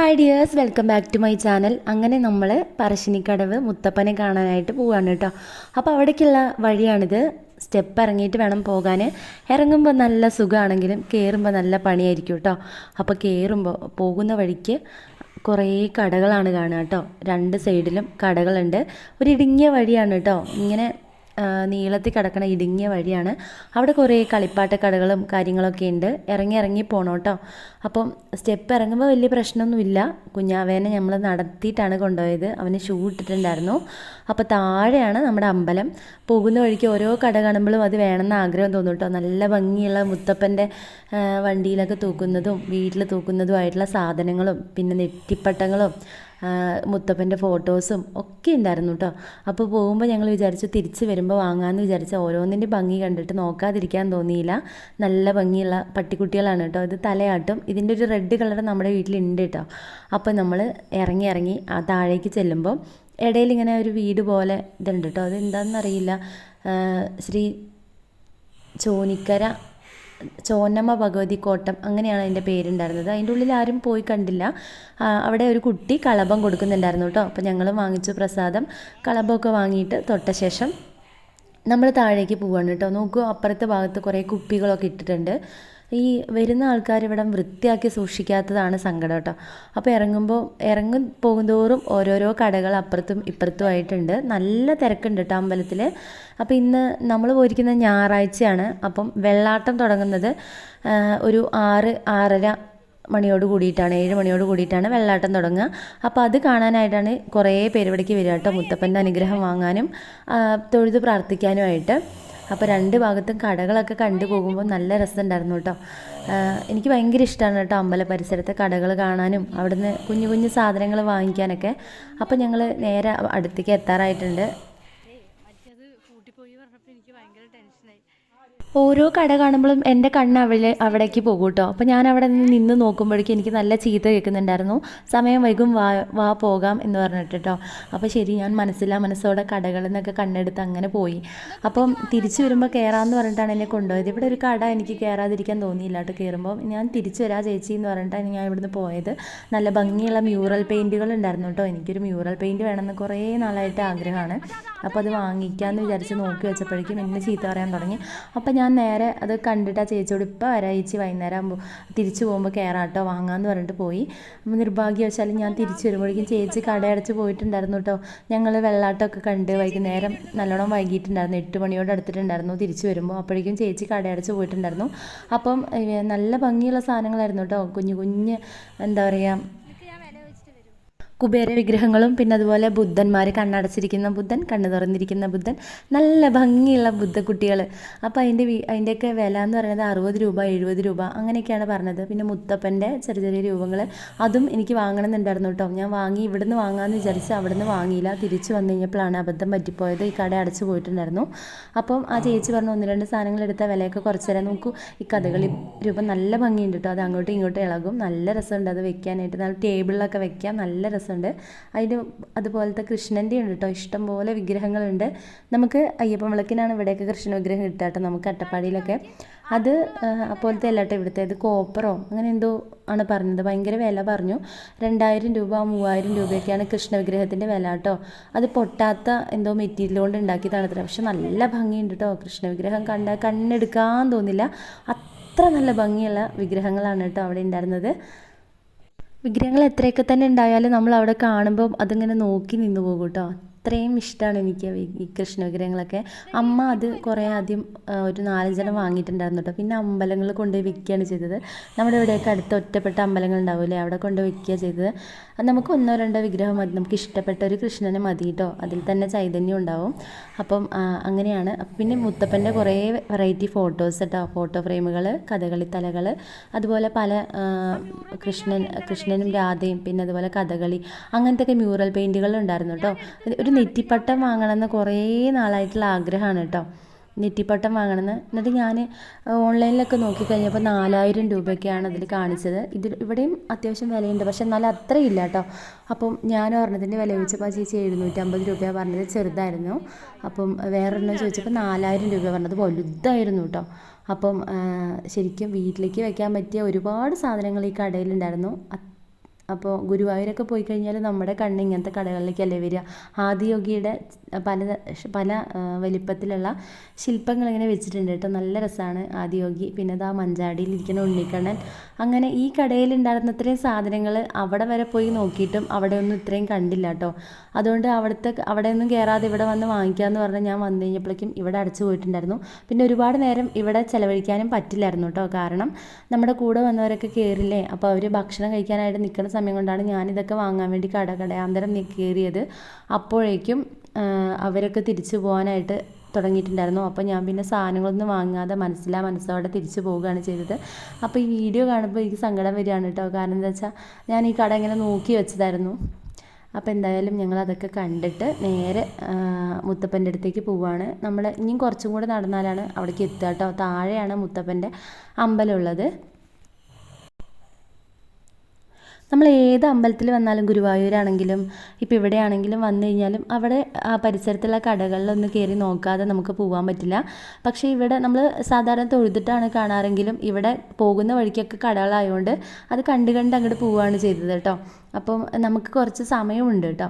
Hi dears welcome back to my channel അങ്ങനെ നമ്മൾ പറശ്ശിനിക്കടവ് മുത്തപ്പനെ കാണാനായിട്ട് പോവാണ് കേട്ടോ. അപ്പോൾ അവിടേക്കുള്ള വഴിയാണിത്. സ്റ്റെപ്പ് ഇറങ്ങിയിട്ട് വേണം പോകാൻ ഇറങ്ങുമ്പോൾ നല്ല സുഖമാണെങ്കിലും കയറുമ്പോൾ നല്ല പണിയായിരിക്കും കേട്ടോ. അപ്പോൾ കയറുമ്പോൾ പോകുന്ന വഴിക്ക് കുറേ കടകളാണ് കാണുക കേട്ടോ. രണ്ട് സൈഡിലും കടകളുണ്ട്. ഒരു ഇടുങ്ങിയ വഴിയാണ് കേട്ടോ. ഇങ്ങനെ നീളത്തിൽ കിടക്കണ ഇടുങ്ങിയ വഴിയാണ്. അവിടെ കുറേ കളിപ്പാട്ട കടകളും കാര്യങ്ങളൊക്കെ ഉണ്ട്. ഇറങ്ങി ഇറങ്ങി പോകണം കേട്ടോ അപ്പം സ്റ്റെപ്പ് ഇറങ്ങുമ്പോൾ വലിയ പ്രശ്നമൊന്നുമില്ല. കുഞ്ഞാവേനെ നമ്മൾ നടത്തിയിട്ടാണ് കൊണ്ടുപോയത്. അവന് ഷൂ ഇട്ടിട്ടുണ്ടായിരുന്നു. അപ്പോൾ താഴെയാണ് നമ്മുടെ അമ്പലം. പോകുന്ന വഴിക്ക് ഓരോ കട കാണുമ്പോഴും അത് വേണമെന്ന് ആഗ്രഹം തോന്നും കേട്ടോ നല്ല ഭംഗിയുള്ള മുത്തപ്പന്റെ വണ്ടിയിലൊക്കെ തൂക്കുന്നതും വീട്ടിൽ തൂക്കുന്നതുമായിട്ടുള്ള സാധനങ്ങളും പിന്നെ നെറ്റിപ്പട്ടങ്ങളും മുത്തപ്പന്റെ ഫോട്ടോസും ഒക്കെ ഉണ്ടായിരുന്നു കേട്ടോ അപ്പോൾ പോകുമ്പോൾ ഞങ്ങൾ വിചാരിച്ചു തിരിച്ച് വരുമ്പോൾ വാങ്ങാമെന്ന് വിചാരിച്ച. ഓരോന്നിന്റെ ഭംഗി കണ്ടിട്ട് നോക്കാതിരിക്കാൻ തോന്നിയില്ല. നല്ല ഭംഗിയുള്ള പട്ടിക്കുട്ടികളാണ് കേട്ടോ ഇത് തലയാട്ടും. ഇതിന്റെ ഒരു റെഡ് കളർ നമ്മുടെ വീട്ടിലുണ്ട് കേട്ടോ അപ്പോൾ നമ്മൾ ഇറങ്ങി ഇറങ്ങി ആ താഴേക്ക് ചെല്ലുമ്പോൾ ഇടയിൽ ഇങ്ങനെ ഒരു വീട് പോലെ ഇതുണ്ട് കേട്ടോ അത് എന്താണെന്നറിയില്ല ശ്രീ ചോനിക്കര ചോന്നമ്മ ഭഗവതി കോട്ടം അങ്ങനെയാണ് അതിന്റെ പേരുണ്ടായിരുന്നത്. അതിന്റെ ഉള്ളിൽ ആരും പോയി കണ്ടില്ല. അവിടെ ഒരു കുട്ടി കളഭം കൊടുക്കുന്നുണ്ടായിരുന്നു കേട്ടോ. അപ്പോൾ ഞങ്ങൾ വാങ്ങിച്ചു പ്രസാദം കളഭമൊക്കെ വാങ്ങിയിട്ട് തൊട്ട ശേഷം നമ്മൾ താഴേക്ക് പോവാണ് കേട്ടോ. നോക്കൂ അപ്പുറത്തെ ഭാഗത്ത് കുറേ കുപ്പികളൊക്കെ ഇട്ടിട്ടുണ്ട്. ഈ വരുന്ന ആൾക്കാർ ഇവിടെ വൃത്തിയാക്കി സൂക്ഷിക്കാത്തതാണ് സങ്കടം കേട്ടോ. അപ്പോൾ ഇറങ്ങുമ്പോൾ ഇറങ്ങി പോകുന്തോറും ഓരോരോ കടകൾ അപ്പുറത്തും ഇപ്പുറത്തും ആയിട്ടുണ്ട്. നല്ല തിരക്കുണ്ട് കേട്ടോ അമ്പലത്തിൽ അപ്പോൾ ഇന്ന് നമ്മൾ പോയിരിക്കുന്നത് ഞായറാഴ്ചയാണ്. അപ്പം വെള്ളാട്ടം തുടങ്ങുന്നത് ഒരു ആറ് ആറര മണിയോട് കൂടിയിട്ടാണ് ഏഴ് മണിയോട് കൂടിയിട്ടാണ് വെള്ളാട്ടം തുടങ്ങുക. അപ്പോൾ അത് കാണാനായിട്ടാണ് കുറേ പേര് ഇവിടേക്ക് വരിക കേട്ടോ. മുത്തപ്പന്റെ അനുഗ്രഹം വാങ്ങാനും തൊഴുത് പ്രാർത്ഥിക്കാനുമായിട്ട്. അപ്പോൾ രണ്ട് ഭാഗത്തും കടകളൊക്കെ കണ്ടു പോകുമ്പോൾ നല്ല രസമുണ്ടായിരുന്നു കേട്ടോ. എനിക്ക് ഭയങ്കര ഇഷ്ടമാണ് കേട്ടോ അമ്പല പരിസരത്തെ കടകൾ കാണാനും അവിടുന്ന് കുഞ്ഞു കുഞ്ഞു സാധനങ്ങൾ വാങ്ങിക്കാനൊക്കെ. അപ്പോൾ ഞങ്ങൾ നേരെ അടുത്തേക്ക് എത്താറായിട്ടുണ്ട്. ഓരോ കട കാണുമ്പോഴും എന്റെ കണ്ണ് അവിടെ അവിടേക്ക് പോകും കേട്ടോ അപ്പോൾ ഞാൻ അവിടെ നിന്ന് നിന്ന് നോക്കുമ്പോഴേക്കും എനിക്ക് നല്ല ചീത്ത കേൾക്കുന്നുണ്ടായിരുന്നു. സമയം വൈകും വാ വാ പോകാം എന്ന് പറഞ്ഞിട്ട് കേട്ടോ. അപ്പോൾ ശരി ഞാൻ മനസ്സിലാ മനസ്സോടെ കടകളിൽ നിന്നൊക്കെ കണ്ണെടുത്ത് അങ്ങനെ പോയി. അപ്പം തിരിച്ചു വരുമ്പോൾ കയറാമെന്ന് പറഞ്ഞിട്ടാണ് എന്നെ കൊണ്ടുപോയത്. ഇവിടെ ഒരു കട എനിക്ക് കയറാതിരിക്കാൻ തോന്നിയില്ല കേട്ടോ കയറുമ്പോൾ ഞാൻ തിരിച്ചു വരാ ചേച്ചി എന്ന് പറഞ്ഞിട്ടാണ് ഞാൻ ഇവിടുന്ന് പോയത്. നല്ല ഭംഗിയുള്ള മ്യൂറൽ പെയിന്റുകൾ ഉണ്ടായിരുന്നു കേട്ടോ. എനിക്കൊരു മ്യൂറൽ പെയിന്റ് വേണമെന്ന് കുറേ നാളായിട്ട് ആഗ്രഹമാണ്. അപ്പോൾ അത് വാങ്ങിക്കാമെന്ന് വിചാരിച്ച് നോക്കി വെച്ചപ്പോഴേക്കും എന്നെ ചീത്ത പറയാൻ തുടങ്ങി. അപ്പോൾ ഞാൻ നേരെ അത് കണ്ടിട്ട് ആ ചേച്ചിയോട് ഇപ്പോൾ വരാം ചേച്ചി വൈകുന്നേരം ആകുമ്പോൾ തിരിച്ചു പോകുമ്പോൾ കയറാട്ടോ വാങ്ങാമെന്ന് പറഞ്ഞിട്ട് പോയി. അപ്പോൾ നിർഭാഗ്യവശാലും ഞാൻ തിരിച്ചു വരുമ്പോഴേക്കും ചേച്ചി കടയടച്ച് പോയിട്ടുണ്ടായിരുന്നു കേട്ടോ ഞങ്ങൾ വെള്ളാട്ടമൊക്കെ കണ്ട് വൈകുന്നേരം നല്ലോണം വൈകിട്ടുണ്ടായിരുന്നു. എട്ട് മണിയോട് അടുത്തിട്ടുണ്ടായിരുന്നു തിരിച്ചു വരുമ്പോൾ അപ്പോഴേക്കും ചേച്ചി കടയടച്ച് പോയിട്ടുണ്ടായിരുന്നു. അപ്പം നല്ല ഭംഗിയുള്ള സാധനങ്ങളായിരുന്നു കേട്ടോ കുഞ്ഞു കുഞ്ഞ് എന്താ പറയുക കുബേര വിഗ്രഹങ്ങളും പിന്നെ അതുപോലെ ബുദ്ധന്മാർ കണ്ണടച്ചിരിക്കുന്ന ബുദ്ധൻ കണ്ണ് തുറന്നിരിക്കുന്ന ബുദ്ധൻ നല്ല ഭംഗിയുള്ള ബുദ്ധക്കുട്ടികൾ അപ്പോൾ അതിന്റെ അതിന്റെയൊക്കെ വില എന്ന് പറയുന്നത് അറുപത് രൂപ എഴുപത് രൂപ അങ്ങനെയൊക്കെയാണ് പറഞ്ഞത്. പിന്നെ മുത്തപ്പന്റെ ചെറിയ ചെറിയ രൂപങ്ങൾ അതും എനിക്ക് വാങ്ങണമെന്നുണ്ടായിരുന്നു കേട്ടോ. ഞാൻ വാങ്ങി ഇവിടുന്ന് വാങ്ങാമെന്ന് വിചാരിച്ച് അവിടുന്ന് വാങ്ങിയില്ല. തിരിച്ചു വന്നു കഴിഞ്ഞപ്പോഴാണ് അബദ്ധം പറ്റിപ്പോയത്. ഈ കട അടച്ചു പോയിട്ടുണ്ടായിരുന്നു. അപ്പം ആ ചേച്ചി പറഞ്ഞു ഒന്ന് രണ്ട് സാധനങ്ങൾ എടുത്ത വിലയൊക്കെ കുറച്ച് തരാം. നോക്കൂ ഈ കഥകളി രൂപം നല്ല ഭംഗിയുണ്ട് കേട്ടോ. അത് അങ്ങോട്ടും ഇങ്ങോട്ടും ഇളകും. നല്ല രസമുണ്ട് അത് വെക്കാനായിട്ട്. നല്ല ടേബിളിലൊക്കെ വെക്കാം. നല്ല രസമുണ്ട് അതിന് അതുപോലത്തെ കൃഷ്ണന്റെ ഉണ്ട് കേട്ടോ ഇഷ്ടംപോലെ വിഗ്രഹങ്ങളുണ്ട്. നമുക്ക് അയ്യപ്പ വിളക്കിനാണ് ഇവിടെയൊക്കെ കൃഷ്ണ വിഗ്രഹം കിട്ടുക കേട്ടോ നമുക്ക് അട്ടപ്പാടിയിലൊക്കെ. അത് പോലത്തെ അല്ല ഇവിടുത്തെ. ഇത് കോപ്പറോ അങ്ങനെ എന്തോ ആണ് പറഞ്ഞത്. ഭയങ്കര വില പറഞ്ഞു. രണ്ടായിരം രൂപ മൂവായിരം രൂപയൊക്കെയാണ് കൃഷ്ണ വിഗ്രഹത്തിന്റെ വില കേട്ടോ അത് പൊട്ടാത്ത എന്തോ മെറ്റീരിയൽ കൊണ്ട് ഉണ്ടാക്കിയതാണ് അത്ര പക്ഷെ നല്ല ഭംഗിയുണ്ട് കേട്ടോ കൃഷ്ണ വിഗ്രഹം കണ്ട. കണ്ണെടുക്കാൻ തോന്നില്ല. അത്ര നല്ല ഭംഗിയുള്ള വിഗ്രഹങ്ങളാണ് കേട്ടോ അവിടെ ഉണ്ടായിരുന്നത്. വിഗ്രഹങ്ങൾ എത്രയൊക്കെ തന്നെ ഉണ്ടായാലും നമ്മൾ അവിടെ കാണുമ്പോൾ അതിങ്ങനെ നോക്കി നിന്ന് പോകും കേട്ടോ. അത്രയും ഇഷ്ടമാണ് എനിക്ക് ഈ കൃഷ്ണ വിഗ്രഹങ്ങളൊക്കെ അമ്മ അത് കുറേ ആദ്യം ഒരു നാലഞ്ചെണ്ണം വാങ്ങിയിട്ടുണ്ടായിരുന്നു കേട്ടോ. പിന്നെ അമ്പലങ്ങൾ കൊണ്ടുപോയി വിൽക്കുകയാണ് ചെയ്തത്. നമ്മുടെ ഇവിടെയൊക്കെ അടുത്ത ഒറ്റപ്പെട്ട അമ്പലങ്ങൾ ഉണ്ടാവില്ലേ? അവിടെ കൊണ്ട് വിൽക്കുക ചെയ്തത്. നമുക്ക് ഒന്നോ രണ്ടോ വിഗ്രഹം മതി. നമുക്ക് ഇഷ്ടപ്പെട്ട ഒരു കൃഷ്ണനെ മതി കേട്ടോ. അതിൽ തന്നെ ചൈതന്യം ഉണ്ടാവും. അപ്പം അങ്ങനെയാണ്. പിന്നെ മുത്തപ്പന്റെ കുറേ വെറൈറ്റി ഫോട്ടോസ് കേട്ടോ. ഫോട്ടോ ഫ്രെയിമുകൾ കഥകളി തലകൾ. അതുപോലെ പല കൃഷ്ണൻ കൃഷ്ണനും രാധയും പിന്നെ അതുപോലെ കഥകളി. അങ്ങനത്തെ ഒക്കെ മ്യൂറൽ പെയിന്റുകൾ ഉണ്ടായിരുന്നു കേട്ടോ. ഒരു നെറ്റിപ്പട്ടം വാങ്ങണമെന്ന് കുറേ നാളായിട്ടുള്ള ആഗ്രഹമാണ് കേട്ടോ. നെറ്റിപ്പട്ടം വാങ്ങണമെന്ന്. എന്നിട്ട് ഞാൻ ഓൺലൈനിലൊക്കെ നോക്കി കഴിഞ്ഞപ്പോൾ നാലായിരം രൂപയൊക്കെയാണ് അതിൽ കാണിച്ചത്. ഇതിൽ ഇവിടെയും അത്യാവശ്യം വിലയുണ്ട്. പക്ഷെ എന്നാലും ഇല്ല കേട്ടോ. അപ്പം ഞാൻ ഒരെണ്ണത്തിന്റെ വില ചോദിച്ചപ്പോൾ ചേച്ചി എഴുന്നൂറ്റമ്പത് രൂപയാണ് പറഞ്ഞത്. ചെറുതായിരുന്നു. അപ്പം വേറൊരെണ്ണം ചോദിച്ചപ്പോൾ നാലായിരം രൂപ പറഞ്ഞത്. വലുതായിരുന്നു കേട്ടോ. അപ്പം ശരിക്കും വീട്ടിലേക്ക് വെക്കാൻ പറ്റിയ ഒരുപാട് സാധനങ്ങൾ ഈ കടയിലുണ്ടായിരുന്നു. അപ്പോൾ ഗുരുവായൂരൊക്കെ പോയി കഴിഞ്ഞാൽ നമ്മുടെ കണ്ണ് ഇങ്ങനത്തെ കടകളിലേക്കല്ലേ വരിക. ആദിയോഗിയുടെ പല പല ആ, വലിപ്പത്തിലുള്ള ശില്പങ്ങൾ ഇങ്ങനെ വെച്ചിട്ടുണ്ട് കേട്ടോ. നല്ല രസമാണ് ആദിയോഗി. പിന്നെ ഇതാ മഞ്ചാടിയിൽ ഇരിക്കുന്ന ഉണ്ണിക്കണ്ണൻ. അങ്ങനെ ഈ കടയിൽ ഉണ്ടായിരുന്ന ഇത്രയും സാധനങ്ങൾ അവിടെ വരെ പോയി നോക്കിയിട്ടും അവിടെ ഒന്നും ഇത്രയും കണ്ടില്ല കേട്ടോ. അതുകൊണ്ട് അവിടുത്തെ അവിടെ ഒന്നും കയറാതെ ഇവിടെ വന്ന് വാങ്ങിക്കാമെന്ന് പറഞ്ഞാൽ ഞാൻ വന്നു കഴിഞ്ഞപ്പോഴേക്കും ഇവിടെ അടച്ചു പോയിട്ടുണ്ടായിരുന്നു. പിന്നെ ഒരുപാട് നേരം ഇവിടെ ചിലവഴിക്കാനും പറ്റില്ലായിരുന്നു കേട്ടോ. കാരണം നമ്മുടെ കൂടെ വന്നവരൊക്കെ കയറില്ലേ അപ്പോൾ അവർ ഭക്ഷണം കഴിക്കാനായിട്ട് നിൽക്കുന്ന സമയം കൊണ്ടാണ് ഞാനിതൊക്കെ വാങ്ങാൻ വേണ്ടി കടകടയാന്തരം കയറിയത്. അപ്പോഴേക്കും അവരൊക്കെ തിരിച്ചു പോകാനായിട്ട് തുടങ്ങിയിട്ടുണ്ടായിരുന്നു. അപ്പോൾ ഞാൻ പിന്നെ സാധനങ്ങളൊന്നും വാങ്ങാതെ മനസ്സിലാ മനസ്സോടെ തിരിച്ചു പോവുകയാണ് ചെയ്തത്. അപ്പോൾ ഈ വീഡിയോ കാണുമ്പോൾ എനിക്ക് സങ്കടം വരികയാണ് കേട്ടോ. കാരണം എന്താ വെച്ചാൽ ഞാൻ ഈ കട ഇങ്ങനെ നോക്കി വെച്ചതായിരുന്നു. അപ്പോൾ എന്തായാലും ഞങ്ങൾ അതൊക്കെ കണ്ടിട്ട് നേരെ മുത്തപ്പന്റെ അടുത്തേക്ക് പോവുകയാണ് നമ്മൾ ഇനിയും കുറച്ചും കൂടെ നടന്നാലാണ് അവിടേക്ക് എത്തുക കേട്ടോ. താഴെയാണ് മുത്തപ്പന്റെ അമ്പലമുള്ളത് നമ്മൾ ഏത് അമ്പലത്തിൽ വന്നാലും ഗുരുവായൂരാണെങ്കിലും ഇപ്പോൾ ഇവിടെ ആണെങ്കിലും വന്നു കഴിഞ്ഞാലും അവിടെ ആ പരിസരത്തുള്ള കടകളിലൊന്ന് കയറി നോക്കാതെ നമുക്ക് പോകാൻ പറ്റില്ല. പക്ഷേ ഇവിടെ നമ്മൾ സാധാരണ തൊഴുതിട്ടാണ് കാണാറെങ്കിലും ഇവിടെ പോകുന്ന വഴിക്കൊക്കെ കടകളായതുകൊണ്ട് അത് കണ്ട് കണ്ട് അങ്ങോട്ട് പോവുകയാണ് ചെയ്തത് കേട്ടോ. അപ്പം നമുക്ക് കുറച്ച് സമയമുണ്ട് കേട്ടോ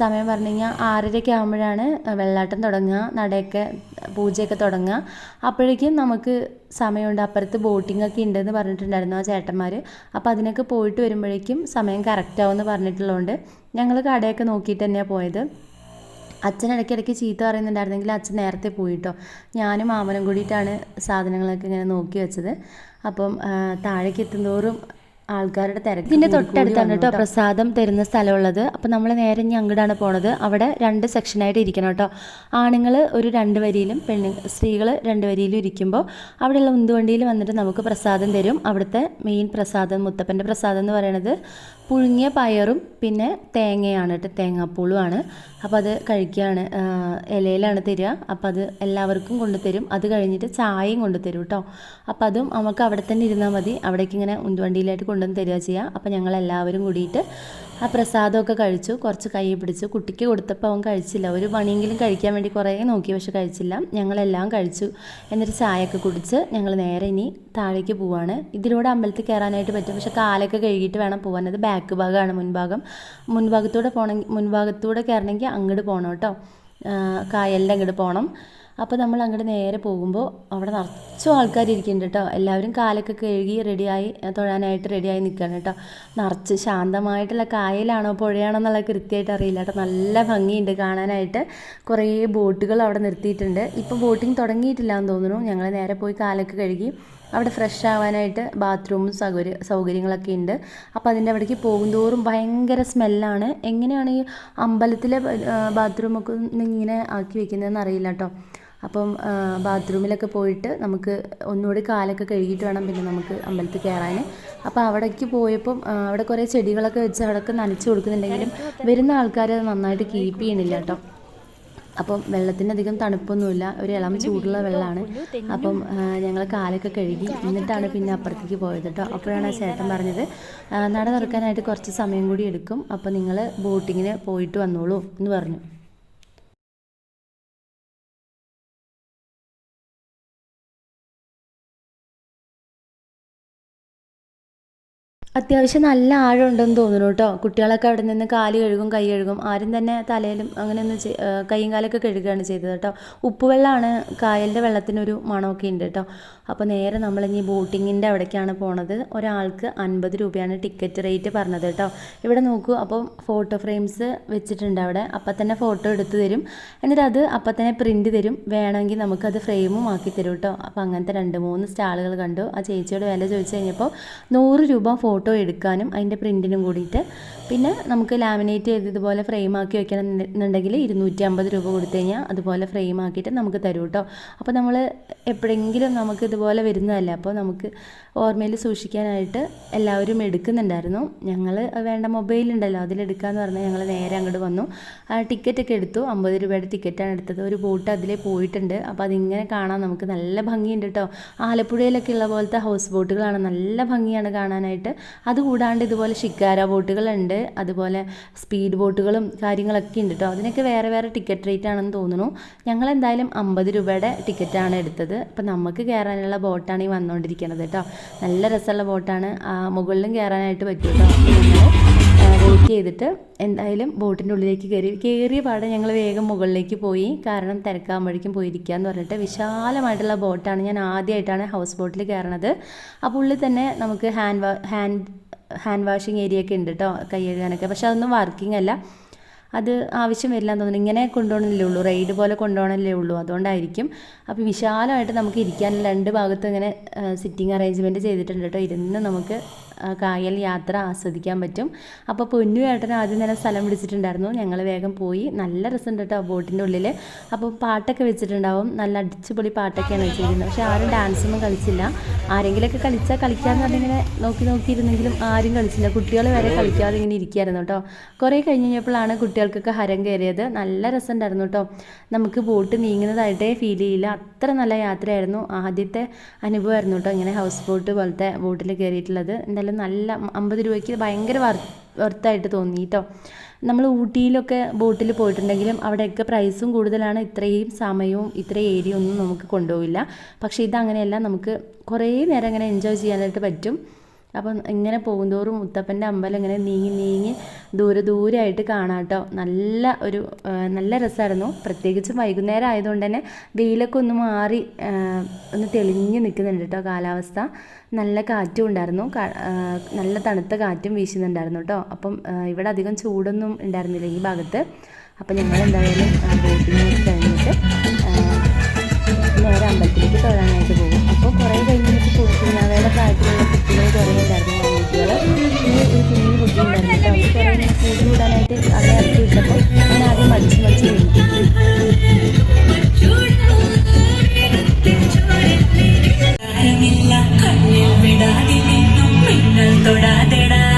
സമയം പറഞ്ഞു കഴിഞ്ഞാൽ ആറരയ്ക്ക് ആകുമ്പോഴാണ് വെള്ളാട്ടം തുടങ്ങുക നടയൊക്കെ പൂജയൊക്കെ തുടങ്ങുക. അപ്പോഴേക്കും നമുക്ക് സമയമുണ്ട്. അപ്പുറത്ത് ബോട്ടിംഗ് ഒക്കെ ഉണ്ടെന്ന് പറഞ്ഞിട്ടുണ്ടായിരുന്നു ആ ചേട്ടന്മാർ അപ്പോൾ അതിനൊക്കെ പോയിട്ട് വരുമ്പോഴേക്കും സമയം കറക്റ്റ് ആവുമെന്ന് പറഞ്ഞിട്ടുള്ളതുകൊണ്ട് ഞങ്ങൾ കടയൊക്കെ നോക്കിയിട്ട് തന്നെയാണ് പോയത്. അച്ഛൻ ഇടയ്ക്കിടയ്ക്ക് ചീത്ത പറയുന്നുണ്ടായിരുന്നെങ്കിൽ അച്ഛൻ നേരത്തെ പോയിട്ടോ ഞാനും മാമനും കൂടിയിട്ടാണ് സാധനങ്ങളൊക്കെ ഇങ്ങനെ നോക്കി വെച്ചത്. അപ്പം താഴേക്ക് എത്തുന്തോറും ആൾക്കാരുടെ തിരക്ക് ഇതിന്റെ തൊട്ടടുത്താണ് കേട്ടോ പ്രസാദം തരുന്ന സ്ഥലമുള്ളത്. അപ്പോൾ നമ്മൾ നേരെ ഇനി അങ്ങോട്ടാണ് പോണത്. അവിടെ രണ്ട് സെക്ഷനായിട്ട് ഇരിക്കണം കേട്ടോ. ആണുങ്ങൾ ഒരു രണ്ട് വരിയിലും പെണ്ണു സ്ത്രീകൾ രണ്ട് വരിയിലും ഇരിക്കുമ്പോൾ അവിടെയുള്ള ഉന്തുവണ്ടിയിൽ വന്നിട്ട് നമുക്ക് പ്രസാദം തരും. അവിടുത്തെ മെയിൻ പ്രസാദം മുത്തപ്പന്റെ പ്രസാദം എന്ന് പറയുന്നത് പുഴുങ്ങിയ പയറും പിന്നെ തേങ്ങയാണ് കേട്ടോ തേങ്ങാപ്പൂളുമാണ്. അപ്പോൾ അത് കഴിക്കുകയാണ്. ഇലയിലാണ് തരിക. അപ്പോൾ അത് എല്ലാവർക്കും കൊണ്ടുതരും. അത് കഴിഞ്ഞിട്ട് ചായയും കൊണ്ടുതരും കേട്ടോ. അപ്പോൾ അതും നമുക്ക് അവിടെ തന്നെ ഇരുന്നാൽ മതി. അവിടേക്ക് ഇങ്ങനെ ഉന്തുവണ്ടിയിലായിട്ട് കൊണ്ടുവന്ന് തരിക ചെയ്യുക അപ്പോൾ ഞങ്ങൾ എല്ലാവരും കൂടിയിട്ട് ആ പ്രസാദമൊക്കെ കഴിച്ചു. കുറച്ച് കൈ പിടിച്ചു. കുട്ടിക്ക് കൊടുത്തപ്പോൾ അവൻ കഴിച്ചില്ല. ഒരു പണിയെങ്കിലും കഴിക്കാൻ വേണ്ടി കുറേ നോക്കി പക്ഷെ കഴിച്ചില്ല. ഞങ്ങളെല്ലാം കഴിച്ചു. എന്നിട്ട് ചായയൊക്കെ കുടിച്ച് ഞങ്ങൾ നേരെ ഇനി താഴേക്ക് പോവാണ്. ഇതിലൂടെ അമ്പലത്തിൽ കയറാനായിട്ട് പറ്റും. പക്ഷെ കാലൊക്കെ കഴുകിയിട്ട് വേണം പോകാൻ അത് ബാക്ക് ഭാഗമാണ് മുൻഭാഗം. മുൻഭാഗത്തൂടെ പോകണമെങ്കിൽ മുൻഭാഗത്തൂടെ കയറണമെങ്കിൽ അങ്ങോട്ട് പോകണം കേട്ടോ. കായലിന്റെ അങ്ങോട്ട് പോകണം അപ്പോൾ നമ്മൾ അങ്ങോട്ട് നേരെ പോകുമ്പോൾ അവിടെ നിറച്ചും ആൾക്കാർ ഇരിക്കുന്നുണ്ട് കേട്ടോ. എല്ലാവരും കാലൊക്കെ കഴുകി റെഡിയായി തൊഴാനായിട്ട് റെഡിയായി നിൽക്കുകയാണ് കേട്ടോ. നിറച്ച് ശാന്തമായിട്ടുള്ള കായലാണോ പുഴയാണോ എന്നുള്ള കൃത്യമായിട്ട് അറിയില്ല കേട്ടോ. നല്ല ഭംഗിയുണ്ട് കാണാനായിട്ട്. കുറേ ബോട്ടുകൾ അവിടെ നിർത്തിയിട്ടുണ്ട്. ഇപ്പോൾ ബോട്ടിങ് തുടങ്ങിയിട്ടില്ല എന്ന് തോന്നുന്നു. ഞങ്ങൾ നേരെ പോയി കാലൊക്കെ കഴുകി അവിടെ ഫ്രഷ് ആവാനായിട്ട് ബാത്റൂമും സൗകര്യ സൗകര്യങ്ങളൊക്കെ ഉണ്ട്. അപ്പോൾ അതിന്റെ അവിടേക്ക് പോകുന്തോറും ഭയങ്കര സ്മെല്ലാണ് എങ്ങനെയാണ് ഈ അമ്പലത്തിലെ ബാത്റൂമൊക്കെ ഇങ്ങനെ ആക്കി വെക്കുന്നതെന്ന് അറിയില്ല കേട്ടോ അപ്പം ബാത്റൂമിലൊക്കെ പോയിട്ട് നമുക്ക് ഒന്നുകൂടി കാലൊക്കെ കഴുകിയിട്ട് വേണം പിന്നെ നമുക്ക് അമ്പലത്തിൽ കയറാൻ അപ്പോൾ അവിടേക്ക് പോയപ്പം അവിടെ കുറേ ചെടികളൊക്കെ വെച്ച് അവിടെയൊക്കെ നനച്ച് കൊടുക്കുന്നുണ്ടെങ്കിലും വരുന്ന ആൾക്കാർ അത് നന്നായിട്ട് കീപ്പ് ചെയ്യണില്ല കേട്ടോ അപ്പം വെള്ളത്തിന് അധികം തണുപ്പൊന്നുമില്ല. ഒരു ഇളം ചൂടുള്ള വെള്ളമാണ് അപ്പം ഞങ്ങൾ കാലൊക്കെ കഴുകി എന്നിട്ടാണ് പിന്നെ അപ്പുറത്തേക്ക് പോയത് കേട്ടോ അപ്പോഴാണ് ആ ചേട്ടൻ പറഞ്ഞത് നട തുറക്കാനായിട്ട് കുറച്ച് സമയം കൂടി എടുക്കും. അപ്പോൾ നിങ്ങൾ ബോട്ടിങ്ങിന് പോയിട്ട് വന്നോളൂ എന്ന് പറഞ്ഞു. അത്യാവശ്യം നല്ല ആഴമുണ്ടെന്ന് തോന്നുന്നു കേട്ടോ. കുട്ടികളൊക്കെ അവിടെ നിന്ന് കാൽ കഴുകും കൈ കഴുകും. ആരും തന്നെ തലയിലും അങ്ങനെയൊന്നും കൈയും കാലൊക്കെ കഴുകുകയാണ് ചെയ്തത് കേട്ടോ. ഉപ്പുവെള്ളമാണ് കായലിന്റെ വെള്ളത്തിനൊരു മണമൊക്കെ ഉണ്ട് കേട്ടോ. അപ്പോൾ നേരെ നമ്മൾ ഇനി ബോട്ടിങ്ങിന്റെ അവിടേക്കാണ് പോണത്. ഒരാൾക്ക് അൻപത് രൂപയാണ് ടിക്കറ്റ് റേറ്റ് പറഞ്ഞത് കേട്ടോ. ഇവിടെ നോക്കൂ അപ്പം ഫോട്ടോ ഫ്രെയിംസ് വെച്ചിട്ടുണ്ട് അവിടെ. അപ്പം തന്നെ ഫോട്ടോ എടുത്തു തരും. എന്നിട്ട് അത് അപ്പം തന്നെ പ്രിന്റ് തരും. വേണമെങ്കിൽ നമുക്കത് ഫ്രെയിമും ആക്കി തരും കേട്ടോ. അപ്പോൾ അങ്ങനത്തെ രണ്ട് മൂന്ന് സ്റ്റാളുകൾ കണ്ടു. ആ ചേച്ചിയോട് വില ചോദിച്ചു കഴിഞ്ഞപ്പോൾ നൂറ് രൂപ ഫോട്ടോ എടുക്കാനും അതിന്റെ പ്രിന്റിനും കൂടിയിട്ട്. പിന്നെ നമുക്ക് ലാമിനേറ്റ് ചെയ്ത് ഇതുപോലെ ഫ്രെയിം ആക്കി വെക്കണം എന്നുണ്ടെങ്കിൽ ഇരുന്നൂറ്റി അമ്പത് രൂപ കൊടുത്തു കഴിഞ്ഞാൽ അതുപോലെ ഫ്രെയിം ആക്കിയിട്ട് നമുക്ക് തരും കേട്ടോ അപ്പോൾ നമ്മൾ എപ്പോഴെങ്കിലും നമുക്ക് ഇതുപോലെ വരുന്നതല്ല. അപ്പോൾ നമുക്ക് ഓർമ്മയിൽ സൂക്ഷിക്കാനായിട്ട് എല്ലാവരും എടുക്കുന്നുണ്ടായിരുന്നു. ഞങ്ങൾ വേണ്ട മൊബൈൽ ഉണ്ടല്ലോ. അതിലെടുക്കാമെന്ന് പറഞ്ഞാൽ ഞങ്ങൾ നേരെ അങ്ങോട്ട് വന്നു. ആ ടിക്കറ്റൊക്കെ എടുത്തു. അമ്പത് രൂപയുടെ ടിക്കറ്റാണ് എടുത്തത്. ഒരു ബോട്ട് അതിലേ പോയിട്ടുണ്ട്. അപ്പോൾ അതിങ്ങനെ കാണാൻ നമുക്ക് നല്ല ഭംഗിയുണ്ട് കേട്ടോ ആലപ്പുഴയിലൊക്കെ ഉള്ള പോലത്തെ ഹൗസ് ബോട്ടുകളാണ് നല്ല ഭംഗിയാണ് കാണാനായിട്ട്. അതുകൂടാണ്ട് ഇതുപോലെ ഷിക്കാര ബോട്ടുകളുണ്ട്. അതുപോലെ സ്പീഡ് ബോട്ടുകളും കാര്യങ്ങളൊക്കെ ഉണ്ട് കേട്ടോ അതിനൊക്കെ വേറെ വേറെ ടിക്കറ്റ് റേറ്റ് ആണെന്ന് തോന്നുന്നു. ഞങ്ങൾ എന്തായാലും അമ്പത് രൂപയുടെ ടിക്കറ്റാണ് എടുത്തത്. അപ്പം നമുക്ക് കയറാനുള്ള ബോട്ടാണ് ഈ വന്നുകൊണ്ടിരിക്കുന്നത് കേട്ടോ നല്ല രസമുള്ള ബോട്ടാണ്. മുകളിലും കയറാനായിട്ട് പറ്റും കേട്ടോ ഞങ്ങൾ ചെയ്തിട്ട് എന്തായാലും ബോട്ടിന്റെ ഉള്ളിലേക്ക് കയറി. കയറിയ പാടെ ഞങ്ങൾ വേഗം മുകളിലേക്ക് പോയി. കാരണം തിരക്കാകുമ്പോഴേക്കും പോയിരിക്കാന്ന് പറഞ്ഞിട്ട് വിശാലമായിട്ടുള്ള ബോട്ടാണ് ഞാൻ ആദ്യമായിട്ടാണ് ഹൗസ് ബോട്ടിൽ കയറണത്. അപ്പോൾ ഉള്ളിൽ തന്നെ നമുക്ക് ഹാൻഡ് വാ ഹാൻഡ് ഹാൻഡ് വാഷിങ് ഏരിയ ഒക്കെ ഉണ്ട് കേട്ടോ കൈ കഴുകാനൊക്കെ പക്ഷെ അതൊന്നും വർക്കിംഗ് അല്ല. അത് ആവശ്യം വരില്ല എന്ന് തോന്നുന്നു. ഇങ്ങനെ കൊണ്ടുപോകണമല്ലേ ഉള്ളൂ. റൈഡ് പോലെ കൊണ്ടുപോകണമല്ലേ ഉള്ളൂ. അതുകൊണ്ടായിരിക്കും. അപ്പോൾ വിശാലമായിട്ട് നമുക്ക് ഇരിക്കാൻ രണ്ട് ഭാഗത്തും ഇങ്ങനെ സിറ്റിംഗ് അറേഞ്ച്മെന്റ് ചെയ്തിട്ടുണ്ട് കേട്ടോ ഇരുന്ന് നമുക്ക് കായൽ യാത്ര ആസ്വദിക്കാൻ പറ്റും. അപ്പോൾ പൊന്നു ഏട്ടൻ ആദ്യം തന്നെ സ്ഥലം പിടിച്ചിട്ടുണ്ടായിരുന്നു ഞങ്ങൾ വേഗം പോയി. നല്ല രസമുണ്ട് കേട്ടോ ബോട്ടിന്റെ ഉള്ളിൽ അപ്പോൾ പാട്ടൊക്കെ വെച്ചിട്ടുണ്ടാവും. നല്ല അടിച്ചുപൊളി പാട്ടൊക്കെയാണ് വെച്ചിരിക്കുന്നത്. പക്ഷേ ആരും ഡാൻസൊന്നും കളിച്ചില്ല. ആരെങ്കിലുമൊക്കെ കളിച്ചാൽ കളിക്കാമെന്ന് പറഞ്ഞിങ്ങനെ നോക്കി നോക്കിയിരുന്നെങ്കിലും ആരും കളിച്ചില്ല. കുട്ടികൾ വരെ കളിക്കാതെ ഇങ്ങനെ ഇരിക്കുകയായിരുന്നു കേട്ടോ കുറേ കഴിഞ്ഞ് കഴിഞ്ഞപ്പോഴാണ് കുട്ടികൾക്കൊക്കെ ഹരം കയറിയത്. നല്ല രസമുണ്ടായിരുന്നു കേട്ടോ നമുക്ക് ബോട്ട് നീങ്ങുന്നതായിട്ടേ ഫീൽ ചെയ്യില്ല. അത്ര നല്ല യാത്രയായിരുന്നു. ആദ്യത്തെ അനുഭവമായിരുന്നു കേട്ടോ ഇങ്ങനെ ഹൗസ് ബോട്ട് പോലത്തെ ബോട്ടിൽ കയറിയിട്ടുള്ളത്. എന്തായാലും നല്ല അമ്പത് രൂപയ്ക്ക് ഭയങ്കര വർ വർത്തായിട്ട് തോന്നി കേട്ടോ നമ്മൾ ഊട്ടിയിലൊക്കെ ബോട്ടിൽ പോയിട്ടുണ്ടെങ്കിലും അവിടെയൊക്കെ പ്രൈസും കൂടുതലാണ്. ഇത്രയും സമയവും ഇത്രയും ഏരിയ ഒന്നും നമുക്ക് കൊണ്ടുപോവില്ല. പക്ഷേ ഇതങ്ങനെയല്ല നമുക്ക് കുറേ നേരം അങ്ങനെ എൻജോയ് ചെയ്യാനായിട്ട് പറ്റും. അപ്പം ഇങ്ങനെ പോകുന്തോറും മുത്തപ്പന്റെ അമ്പലം ഇങ്ങനെ നീങ്ങി നീങ്ങി ദൂരെ ദൂരെയായിട്ട് കാണാം കേട്ടോ നല്ല ഒരു നല്ല രസമായിരുന്നു. പ്രത്യേകിച്ചും വൈകുന്നേരം ആയതുകൊണ്ട് തന്നെ വെയിലൊക്കെ ഒന്ന് മാറി ഒന്ന് തെളിഞ്ഞു നിൽക്കുന്നുണ്ട് കേട്ടോ കാലാവസ്ഥ. നല്ല കാറ്റും ഉണ്ടായിരുന്നു. നല്ല തണുത്ത കാറ്റും വീശുന്നുണ്ടായിരുന്നു കേട്ടോ. അപ്പം ഇവിടെ അധികം ചൂടൊന്നും ഉണ്ടായിരുന്നില്ല ഈ ഭാഗത്ത്. അപ്പം ഞങ്ങൾ എന്തായാലും ബോട്ടിങ് കഴിഞ്ഞിട്ട് നേരെ അമ്പലത്തിലേക്ക് തൊഴാനായിട്ട് പോകും. അപ്പോൾ കുറേ കഴിഞ്ഞിട്ട് കുട്ടിനാവയുടെ പ്രായത്തിലുള്ള കുട്ടികൾ കുറേ ഉണ്ടായിരുന്നു കുട്ടികൾ ഈ ഒരു കുഞ്ഞു കുട്ടി ഉണ്ടായിരുന്നു അവർ കുറേ ഞാൻ ആദ്യം മടിച്ച് മടിച്ച് തൊടാതെടാ.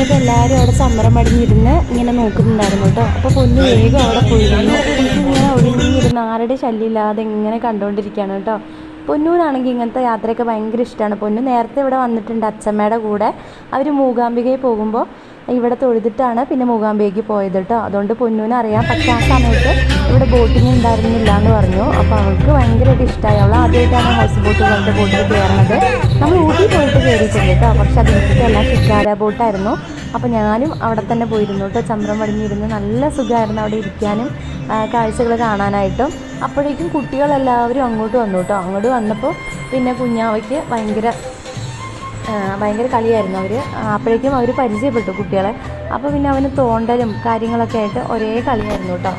കഴിഞ്ഞപ്പോൾ എല്ലാവരും അവിടെ സമരം അടിഞ്ഞിരുന്ന് ഇങ്ങനെ നോക്കുന്നുണ്ടായിരുന്നു കേട്ടോ. അപ്പോൾ പൊന്നു വേഗം അവിടെ പോയിരുന്നു. ഇങ്ങനെ ഒഴിഞ്ഞിരുന്ന് ആരുടെ ശല്യമില്ലാതെ ഇങ്ങനെ കണ്ടുകൊണ്ടിരിക്കുകയാണ് കേട്ടോ. പൊന്നൂരാണെങ്കിൽ ഇങ്ങനത്തെ യാത്രയൊക്കെ ഭയങ്കര ഇഷ്ടമാണ് പൊന്നു നേരത്തെ ഇവിടെ വന്നിട്ടുണ്ട് അച്ഛമ്മയുടെ കൂടെ. അവർ മൂകാംബികയിൽ പോകുമ്പോൾ ഇവിടെ തൊഴുതിട്ടാണ് പിന്നെ മൂകാംബിയേക്ക് പോയത് കേട്ടോ അതുകൊണ്ട് പൊന്നൂന് അറിയാം. പക്ഷേ ആ സമയത്ത് ഇവിടെ ബോട്ടിങ് ഉണ്ടായിരുന്നില്ല എന്ന് പറഞ്ഞു. അപ്പോൾ അവൾക്ക് ഭയങ്കരമായിട്ട് ഇഷ്ടമായി അവൾ ആദ്യമായിട്ടാണ് ഹൗസ് ബോട്ട് പോലത്തെ ബോട്ടിൽ കയറുന്നത്. നമ്മൾ ഊട്ടി പോയിട്ട് കയറിയിട്ടുണ്ട് കേട്ടോ പക്ഷെ എല്ലാം ഷിക്കാര ബോട്ടായിരുന്നു. അപ്പോൾ ഞാനും അവിടെ തന്നെ പോയിരുന്നു കേട്ടോ ചമ്രം പടിഞ്ഞിരുന്ന് നല്ല സുഖമായിരുന്നു അവിടെ ഇരിക്കാനും കാഴ്ചകൾ കാണാനായിട്ടും. അപ്പോഴേക്കും കുട്ടികളെല്ലാവരും അങ്ങോട്ട് വന്നു കേട്ടോ അങ്ങോട്ട് വന്നപ്പോൾ പിന്നെ കുഞ്ഞാവയ്ക്ക് ഭയങ്കര ഭയങ്കര കളിയായിരുന്നു അവർ അപ്പോഴേക്കും അവർ പരിചയപ്പെട്ടു കുട്ടികളെ. അപ്പോൾ പിന്നെ അവന് തോണ്ടലും കാര്യങ്ങളൊക്കെ ആയിട്ട് ഒരേ കളിയായിരുന്നു കേട്ടോ.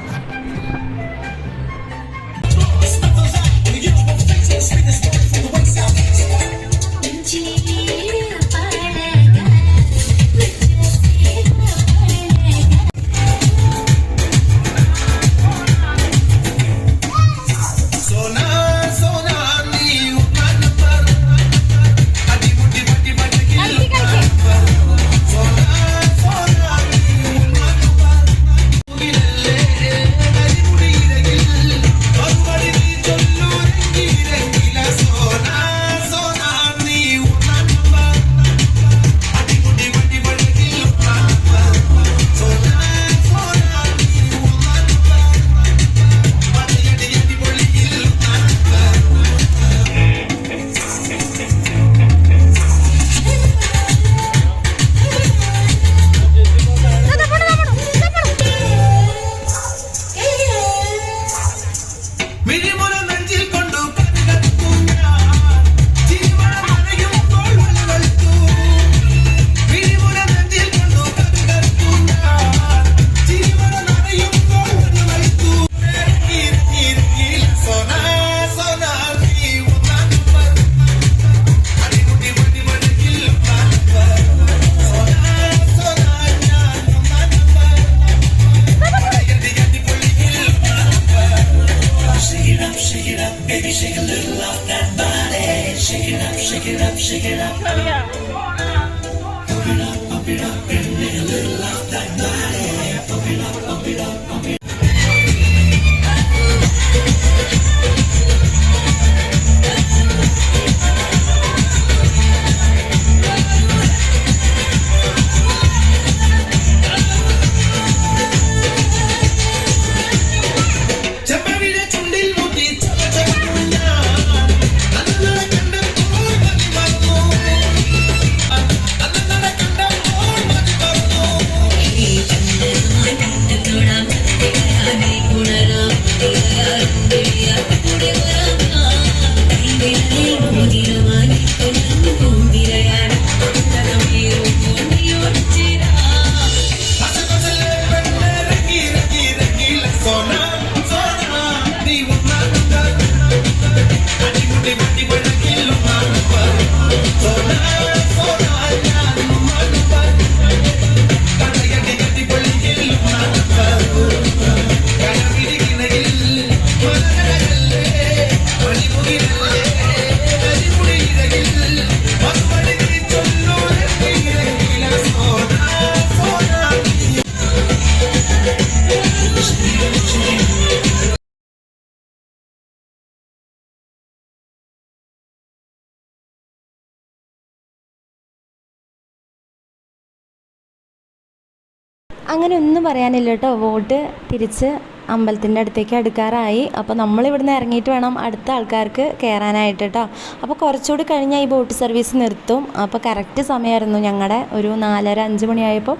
ഒന്നും പറയാനില്ല കേട്ടോ വോട്ട് തിരിച്ച് അമ്പലത്തിന്റെ അടുത്തേക്ക് അടുക്കാറായി. അപ്പോൾ നമ്മൾ ഇവിടുന്ന് ഇറങ്ങിയിട്ട് വേണം അടുത്ത ആൾക്കാർക്ക് കയറാനായിട്ട് കേട്ടോ അപ്പോൾ കുറച്ചുകൂടി കഴിഞ്ഞാൽ ഈ ബോട്ട് സർവീസ് നിർത്തും. അപ്പോൾ കറക്റ്റ് സമയമായിരുന്നു. ഞങ്ങളുടെ ഒരു നാലര അഞ്ച് മണിയായപ്പോൾ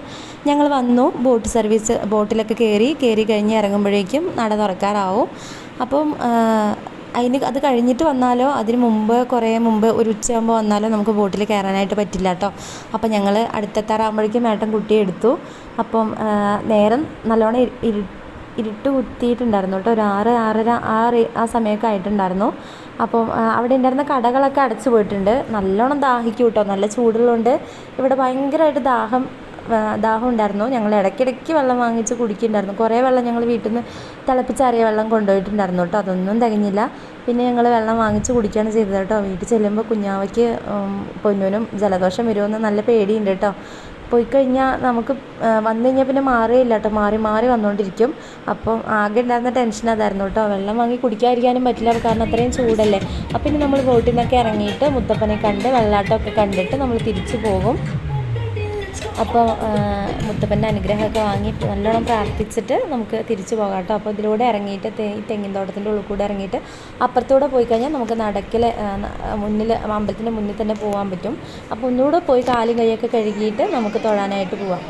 ഞങ്ങൾ വന്നു. ബോട്ട് സർവീസ് ബോട്ടിലൊക്കെ കയറി കയറി കഴിഞ്ഞ് ഇറങ്ങുമ്പോഴേക്കും നട തുറക്കാറാവും. അപ്പം അതിന് അത് കഴിഞ്ഞിട്ട് വന്നാലോ? അതിന് മുമ്പ് കുറേ മുമ്പ് ഒരു ഉച്ചയാകുമ്പോൾ വന്നാലോ നമുക്ക് ബോട്ടിൽ കയറാനായിട്ട് പറ്റില്ല കേട്ടോ അപ്പം ഞങ്ങൾ അടുത്തെത്താറാകുമ്പോഴേക്കും ഏട്ടൻ കുട്ടിയെ എടുത്തു. അപ്പം നേരം നല്ലോണം ഇരു- ഇരു ഇരുട്ട് കുത്തിയിട്ടുണ്ടായിരുന്നു കേട്ടോ ഒരു ആറ് ആറര ആ ആ സമയമൊക്കെ ആയിട്ടുണ്ടായിരുന്നു. അപ്പം അവിടെ ഉണ്ടായിരുന്ന കടകളൊക്കെ അടച്ചു പോയിട്ടുണ്ട്. നല്ലോണം ദാഹിക്കും കേട്ടോ നല്ല ചൂടുള്ളതുകൊണ്ട് ഇവിടെ ഭയങ്കരമായിട്ട് ദാഹം ദാഹം ഉണ്ടായിരുന്നു. ഞങ്ങൾ ഇടയ്ക്കിടയ്ക്ക് വെള്ളം വാങ്ങിച്ച് കുടിക്കുന്നുണ്ടായിരുന്നു. കുറേ വെള്ളം ഞങ്ങൾ വീട്ടിൽ നിന്ന് തിളപ്പിച്ചാറിയ വെള്ളം കൊണ്ടുപോയിട്ടുണ്ടായിരുന്നു കേട്ടോ. അതൊന്നും തികഞ്ഞില്ല. പിന്നെ ഞങ്ങൾ വെള്ളം വാങ്ങിച്ച് കുടിക്കുകയാണ് ചെയ്തത് കേട്ടോ. വീട്ടിൽ ചെല്ലുമ്പോൾ കുഞ്ഞാവയ്ക്ക് പൊന്നൂനും ജലദോഷം വരുമെന്ന് നല്ല പേടിയുണ്ട് കേട്ടോ. പോയി കഴിഞ്ഞാൽ നമുക്ക് വന്നു കഴിഞ്ഞാൽ പിന്നെ മാറിയില്ല കേട്ടോ. മാറി മാറി വന്നുകൊണ്ടിരിക്കും. അപ്പം ആകെ ഉണ്ടായിരുന്ന ടെൻഷൻ അതായിരുന്നു കേട്ടോ. വെള്ളം വാങ്ങി കുടിക്കാതിരിക്കാനും പറ്റില്ല. കാരണം അത്രയും ചൂടല്ലേ. അപ്പം ഇനി നമ്മൾ ബോട്ടിൽ നിന്നൊക്കെ ഇറങ്ങിയിട്ട് മുത്തപ്പനെ കണ്ട് വെള്ളാട്ടമൊക്കെ കണ്ടിട്ട് നമ്മൾ തിരിച്ചു പോകും. അപ്പോൾ മുത്തപ്പന്റെ അനുഗ്രഹമൊക്കെ വാങ്ങി നല്ലോണം പ്രാർത്ഥിച്ചിട്ട് നമുക്ക് തിരിച്ചു പോകാം കേട്ടോ. അപ്പോൾ ഇതിലൂടെ ഇറങ്ങിയിട്ട് ഈ തെങ്ങിൻ തോട്ടത്തിന്റെ ഉള്ളിൽ കൂടെ ഇറങ്ങിയിട്ട് അപ്പുറത്തൂടെ പോയി കഴിഞ്ഞാൽ നമുക്ക് നടക്കിൽ മുന്നിൽ അമ്പലത്തിന്റെ മുന്നിൽ തന്നെ പോകാൻ പറ്റും. അപ്പോൾ ഒന്നുകൂടെ പോയി കാലും കൈയൊക്കെ കഴുകിയിട്ട് നമുക്ക് തൊഴാനായിട്ട് പോവാം.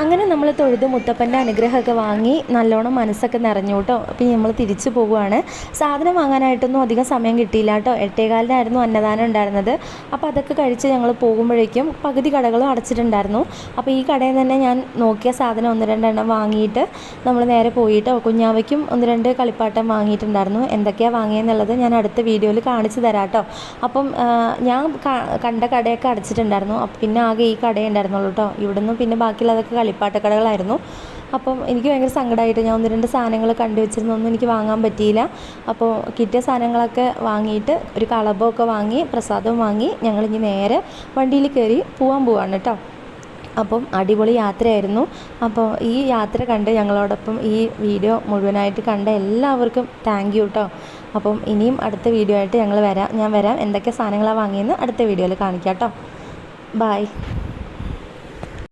അങ്ങനെ നമ്മൾ തൊഴുത് മുത്തപ്പന്റെ അനുഗ്രഹമൊക്കെ വാങ്ങി നല്ലോണം മനസ്സൊക്കെ നിറഞ്ഞു കേട്ടോ. അപ്പം നമ്മൾ തിരിച്ചു പോവുകയാണ്. സാധനം വാങ്ങാനായിട്ടൊന്നും അധികം സമയം കിട്ടിയില്ല കേട്ടോ. എട്ടേകാലിനായിരുന്നു അന്നദാനം ഉണ്ടായിരുന്നത്. അപ്പോൾ അതൊക്കെ കഴിച്ച് ഞങ്ങൾ പോകുമ്പോഴേക്കും പകുതി കടകളും അടച്ചിട്ടുണ്ടായിരുന്നു. അപ്പോൾ ഈ കടയിൽ തന്നെ ഞാൻ നോക്കിയ സാധനം ഒന്ന് രണ്ടെണ്ണം വാങ്ങിയിട്ട് നമ്മൾ നേരെ പോയിട്ട് കുഞ്ഞാവയ്ക്കും ഒന്ന് രണ്ട് കളിപ്പാട്ടം വാങ്ങിയിട്ടുണ്ടായിരുന്നു. എന്തൊക്കെയാണ് വാങ്ങിയെന്നുള്ളത് ഞാൻ അടുത്ത വീഡിയോയിൽ കാണിച്ചു തരാം കേട്ടോ. അപ്പം ഞാൻ കണ്ട കടയൊക്കെ അടച്ചിട്ടുണ്ടായിരുന്നു. പിന്നെ ആകെ ഈ കടയേ ഉണ്ടായിരുന്നുള്ളൂ കേട്ടോ. ഇവിടുന്ന് പിന്നെ ബാക്കിയുള്ളതൊക്കെ കളിപ്പാട്ടക്കടകളായിരുന്നു. അപ്പം എനിക്ക് ഭയങ്കര സങ്കടമായിട്ട് ഞാൻ ഒന്ന് രണ്ട് സാധനങ്ങൾ കണ്ടു വെച്ചിരുന്നൊന്നും എനിക്ക് വാങ്ങാൻ പറ്റിയില്ല. അപ്പോൾ കിട്ടിയ സാധനങ്ങളൊക്കെ വാങ്ങിയിട്ട് ഒരു കളഭമൊക്കെ വാങ്ങി പ്രസാദവും വാങ്ങി ഞങ്ങളിനി നേരെ വണ്ടിയിൽ കയറി പോകാൻ പോവാണ് കേട്ടോ. അപ്പം അടിപൊളി യാത്രയായിരുന്നു. അപ്പോൾ ഈ യാത്ര കണ്ട് ഞങ്ങളോടൊപ്പം ഈ വീഡിയോ മുഴുവനായിട്ട് കണ്ട എല്ലാവർക്കും താങ്ക് യു കേട്ടോ അപ്പം ഇനിയും അടുത്ത വീഡിയോ ആയിട്ട് ഞങ്ങൾ വരാം. ഞാൻ വരാം. എന്തൊക്കെ സാധനങ്ങളാണ് വാങ്ങിയെന്ന് അടുത്ത വീഡിയോയിൽ കാണിക്കാം കേട്ടോ ബായ്